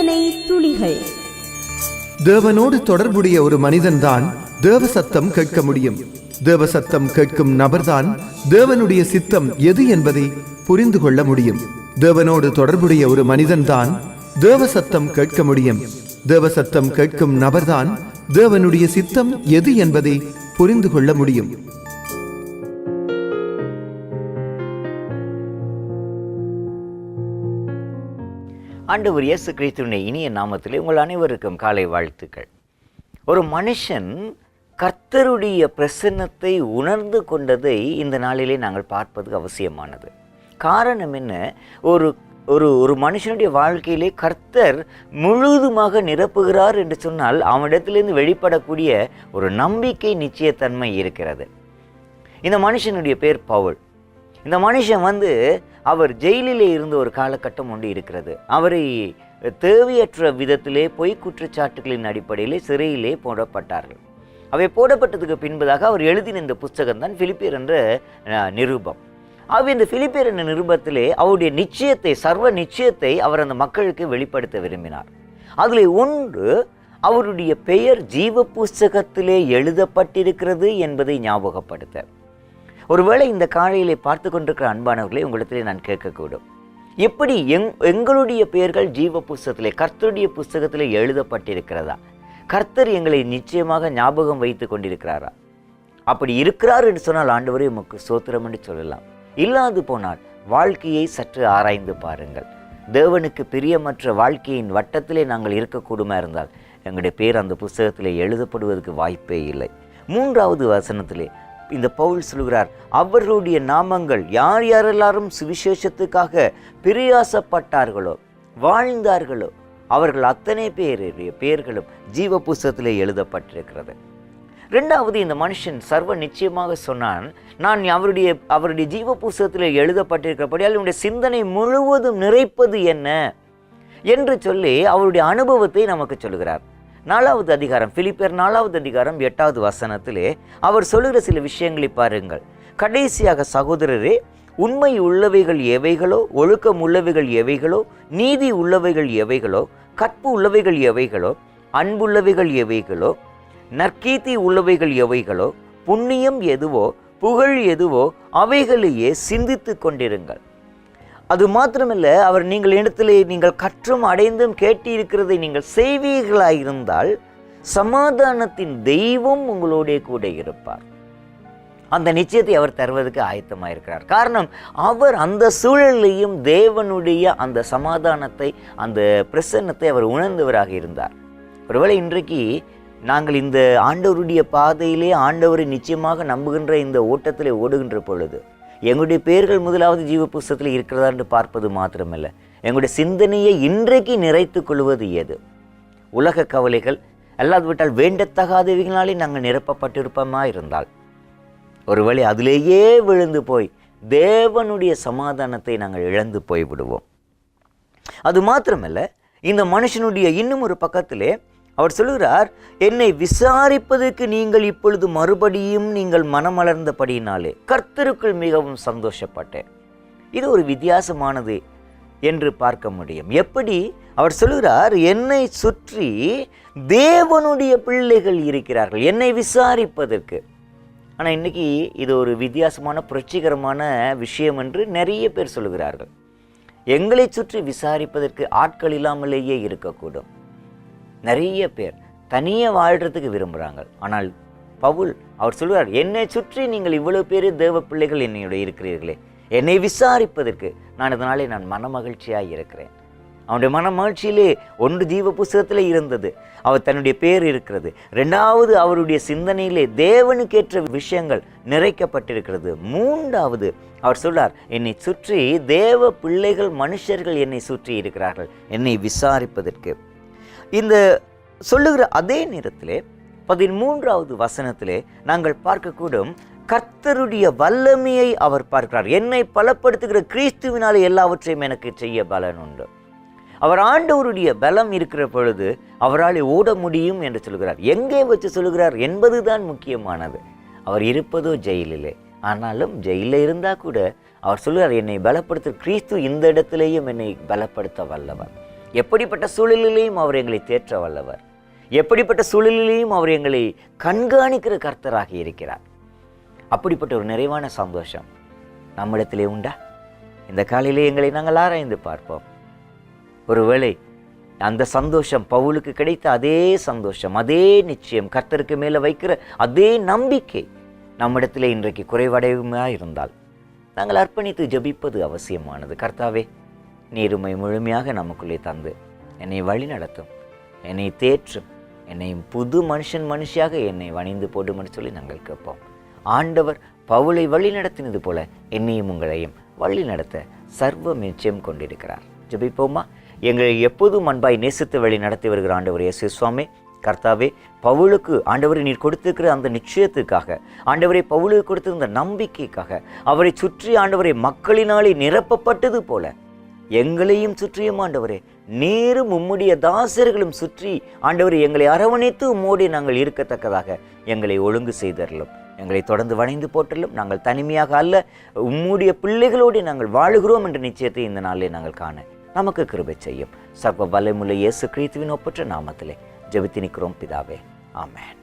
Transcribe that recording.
சிந்தனை துளிகள். தேவனோடு தொடர்புடைய ஒரு மனிதன்தான் தேவ சத்தம் கேட்க முடியும். தேவ சத்தம் கேட்கும் நபர்தான் தேவனுடைய சித்தம் எது என்பதை புரிந்து கொள்ள முடியும். தேவனோடு தொடர்புடைய ஒரு மனிதன்தான் தேவ சத்தம் கேட்க முடியும். தேவ சத்தம் கேட்கும் நபர்தான் தேவனுடைய சித்தம் எது என்பதை புரிந்து கொள்ள முடியும். ஆண்டவர் இயேசு கிறிஸ்துவின் இனிய நாமத்தில் உங்கள் அனைவருக்கும் காலை வாழ்த்துக்கள். ஒரு மனுஷன் கர்த்தருடைய பிரசன்னத்தை உணர்ந்து கொண்டதை இந்த நாளிலே நாங்கள் பார்ப்பது அவசியமானது. காரணம் என்ன? ஒரு ஒரு ஒரு மனுஷனுடைய வாழ்க்கையிலே கர்த்தர் முழுதுமாக நிரப்புகிறார் என்று சொன்னால் அவனிடத்திலிருந்து வெளிப்படக்கூடிய ஒரு நம்பிக்கை நிச்சயத்தன்மை இருக்கிறது. இந்த மனுஷனுடைய பேர் பவுல். இந்த மனுஷன் வந்து அவர் ஜெயிலிலே இருந்த ஒரு காலகட்டம் ஒன்று இருக்கிறது. அவரை தேவையற்ற விதத்திலே பொய் குற்றச்சாட்டுகளின் அடிப்படையிலே சிறையிலே போடப்பட்டார்கள். அவை போடப்பட்டதுக்கு பின்பதாக அவர் எழுதின இந்த புஸ்தகம் தான் பிலிப்பியர் என்ற நிருபம். ஆகவே இந்த பிலிப்பியர் என்ற நிருபத்திலே அவருடைய நிச்சயத்தை சர்வ நிச்சயத்தை அவர் அந்த மக்களுக்கு வெளிப்படுத்த விரும்பினார். அதில் ஒன்று அவருடைய பெயர் ஜீவ புஸ்தகத்திலே எழுதப்பட்டிருக்கிறது என்பதை ஞாபகப்படுத்த. ஒருவேளை இந்த காலையிலே பார்த்து கொண்டிருக்கிற அன்பானவர்களை உங்களிடத்திலே நான் கேட்கக்கூடும். எப்படி எங் எங்களுடைய பெயர்கள் ஜீவ புஸ்தகத்திலே கர்த்தருடைய புஸ்தகத்திலே எழுதப்பட்டிருக்கிறதா? கர்த்தர் எங்களை நிச்சயமாக ஞாபகம் வைத்து கொண்டிருக்கிறாரா? அப்படி இருக்கிறார் என்று சொன்னால் ஆண்டவரே உமக்கு சோத்திரம் என்று சொல்லலாம். இல்லாது போனால் வாழ்க்கையை சற்று ஆராய்ந்து பாருங்கள். தேவனுக்கு பிரியமற்ற வாழ்க்கையின் வட்டத்திலே நாங்கள் இருக்கக்கூடுமா இருந்தால் எங்களுடைய பேர் அந்த புஸ்தகத்திலே எழுதப்படுவதற்கு வாய்ப்பே இல்லை. மூன்றாவது வசனத்திலே இந்த பவுல் சொல்கிறார் அவர்களுடைய நாமங்கள் யார் யாரெல்லாரும் சுவிசேஷத்துக்காக பிரியாசப்பட்டார்களோ வாழ்ந்தார்களோ அவர்கள் அத்தனை பேருடைய பெயர்களும் ஜீவ புஸ்தகத்திலே எழுதப்பட்டிருக்கிறது. ரெண்டாவது இந்த மனுஷன் சர்வ நிச்சயமாக சொன்னான் நான் அவருடைய அவருடைய ஜீவ புஸ்தகத்தில் எழுதப்பட்டிருக்கிறபடியால் என்னுடைய சிந்தனை முழுவதும் நிறைப்பது என்ன? என்று சொல்லி அவருடைய அனுபவத்தை நமக்கு சொல்கிறார் நாலாவது அதிகாரம் பிலிப்பியர் நாலாவது அதிகாரம் எட்டாவது வசனத்திலே அவர் சொல்லுகிற சில விஷயங்களை பாருங்கள். கடைசியாக சகோதரரே உண்மை உள்ளவைகள் எவைகளோ ஒழுக்கம் உள்ளவைகள் எவைகளோ நீதி உள்ளவைகள் எவைகளோ கற்பு உள்ளவைகள் எவைகளோ அன்புள்ளவைகள் எவைகளோ நற்கீர்த்தி உள்ளவைகள் எவைகளோ புண்ணியம் எதுவோ புகழ் எதுவோ அவைகளையே சிந்தித்து கொண்டிருங்கள். அது மாத்திரமில்லை அவர் நீங்கள் இடத்திலே நீங்கள் கற்றும் அடைந்தும் கேட்டிருக்கிறதை நீங்கள் செய்வீர்களாயிருந்தால் சமாதானத்தின் தெய்வம் உங்களோடே கூட இருப்பார். அந்த நிச்சயத்தை அவர் தருவதற்கு ஆயத்தமாக இருக்கிறார் காரணம் அவர் அந்த சூழலையும் தேவனுடைய அந்த சமாதானத்தை அந்த பிரசன்னத்தை அவர் உணர்ந்தவராக இருந்தார். ஒருவேளை இன்றைக்கு நாங்கள் இந்த ஆண்டவருடைய பாதையிலே ஆண்டவரை நிச்சயமாக நம்புகின்ற இந்த ஓட்டத்திலே ஓடுகின்ற பொழுது எங்களுடைய பெயர்கள் முதலாவது ஜீவ புஸ்தத்தில் இருக்கிறதா என்று பார்ப்பது மாத்திரமல்ல. எங்களுடைய சிந்தனையை இன்றைக்கு நிறைத்து கொள்வது எது? உலக கவலைகள் அல்லாது விட்டால் வேண்டத்தகாதவைகளாலே நாங்கள் நிரப்பப்பட்டிருப்போமா இருந்தால்? ஒருவேளை அதிலேயே விழுந்து போய் தேவனுடைய சமாதானத்தை நாங்கள் இழந்து போய் விடுவோம் அது மாத்திரமல்ல இந்த மனுஷனுடைய இன்னும் ஒரு பக்கத்திலே அவர் சொல்லுகிறார் என்னை விசாரிப்பதற்கு நீங்கள் இப்பொழுது மறுபடியும் நீங்கள் மனமலர்ந்தபடியினாலே கர்த்தருக்குள் மிகவும் சந்தோஷப்பட்டேன். இது ஒரு வித்தியாசமானது என்று பார்க்க முடியும். எப்படி? அவர் சொல்லுகிறார் என்னை சுற்றி தேவனுடைய பிள்ளைகள் இருக்கிறார்கள் என்னை விசாரிப்பதற்கு. ஆனால் இன்றைக்கி இது ஒரு வித்தியாசமான புரட்சிகரமான விஷயம் என்று நிறைய பேர் சொல்லுகிறார்கள். எங்களை சுற்றி விசாரிப்பதற்கு ஆட்கள் இல்லாமலேயே இருக்கக்கூடும். நிறைய பேர் தனியே வாழ்கிறதுக்கு விரும்புகிறாங்க ஆனால் பவுல் அவர் சொல்கிறார் என்னை சுற்றி நீங்கள் இவ்வளோ பேர் தேவ பிள்ளைகள் என்னையோட இருக்கிறீர்களே. என்னை விசாரிப்பதற்கு நான் இதனாலே நான் மனமகிழ்ச்சியாக இருக்கிறேன். அவனுடைய மன மகிழ்ச்சியிலே ஒன்று ஜீவ புஸ்தகத்தில் இருந்தது. அவர் தன்னுடைய பேர் இருக்கிறது. ரெண்டாவது அவருடைய சிந்தனையிலே தேவனுக்கேற்ற விஷயங்கள் நிறைக்கப்பட்டிருக்கிறது. மூன்றாவது அவர் சொல்லார் என்னை சுற்றி தேவ பிள்ளைகள் மனுஷர்கள் என்னை சுற்றி இருக்கிறார்கள். என்னை விசாரிப்பதற்கு. இந்த சொல்லுகிற அதே நேரத்திலே பதிமூன்றாவது வசனத்திலே நாங்கள் பார்க்கக்கூடும் கர்த்தருடைய வல்லமையை அவர் பார்க்கிறார். என்னை பலப்படுத்துகிற கிறிஸ்துவினாலே எல்லாவற்றையும் எனக்கு செய்ய பலன் உண்டு. அவர் ஆண்டவருடைய பலம் இருக்கிற பொழுது அவரால் ஓட முடியும் என்று சொல்கிறார். எங்கே வச்சு சொல்கிறார் என்பதுதான் முக்கியமானது. அவர் இருப்பதோ ஜெயிலிலே. ஆனாலும் ஜெயிலில் இருந்தால் கூட அவர் சொல்கிறார் என்னை பலப்படுத்த கிறிஸ்து இந்த இடத்துலேயும் என்னை பலப்படுத்த வல்லவர் எப்படிப்பட்ட சூழலிலேயும் அவர் எங்களை தேற்ற வல்லவர். எப்படிப்பட்ட சூழலிலேயும் அவர் எங்களை கண்காணிக்கிற கர்த்தராக இருக்கிறார். அப்படிப்பட்ட ஒரு நிறைவான சந்தோஷம் நம்மிடத்திலே உண்டா? இந்த காலையிலே எங்களை நாங்கள் ஆராய்ந்து பார்ப்போம். ஒருவேளை அந்த சந்தோஷம் பவுலுக்கு கிடைத்த அதே சந்தோஷம் அதே நிச்சயம் கர்த்தருக்கு மேலே வைக்கிற அதே நம்பிக்கை நம்மிடத்திலே இன்றைக்கு குறைவடையுமா இருந்தால் நாங்கள் அர்ப்பணித்து ஜெபிப்பது அவசியமானது. கர்த்தாவே நீருமை முழுமையாக நமக்குள்ளே தந்து என்னை வழி நடத்தும் என்னை தேற்றும் என்னை புது மனுஷன் மனுஷியாக என்னை வணிந்து போடுமென்று சொல்லி நாங்கள் கேட்போம். ஆண்டவர் பவுலை வழி நடத்தினது போல என்னையும் உங்களையும் வழி நடத்த சர்வ நிச்சயம் கொண்டிருக்கிறார். ஜபிப்போமா? எங்களை எப்போதும் அன்பாய் நேசித்து வழி நடத்தி வருகிற ஆண்டவர் இயேசு சுவாமி கர்த்தாவே பவுலுக்கு ஆண்டவரை நீர் கொடுத்திருக்கிற அந்த நிச்சயத்துக்காக ஆண்டவரை பவுலுக்கு கொடுத்திருந்த நம்பிக்கைக்காக அவரை சுற்றி ஆண்டவரை மக்களினாலே நிரப்பப்பட்டது போல எங்களையும் சுற்றியும் ஆண்டவரே நீரும் உம்முடைய தாசர்களும் சுற்றி ஆண்டவர் எங்களை அரவணைத்து உம்மோடி நாங்கள் இருக்கத்தக்கதாக எங்களை ஒழுங்கு செய்தரலும் எங்களை தொடர்ந்து வணைந்து போட்டலும் நாங்கள் தனிமையாக அல்ல உம்முடைய பிள்ளைகளோடு நாங்கள் வாழுகிறோம் என்ற நிச்சயத்தை இந்த நாளிலே நாங்கள் காண நமக்கு கிருபை செய்யும். சர்வ வலைமுள்ள இயேசு கிரீத்துவின் ஒப்பற்ற நாமத்திலே ஜெபித்து நிற்கிறோம் பிதாவே. ஆமேன்.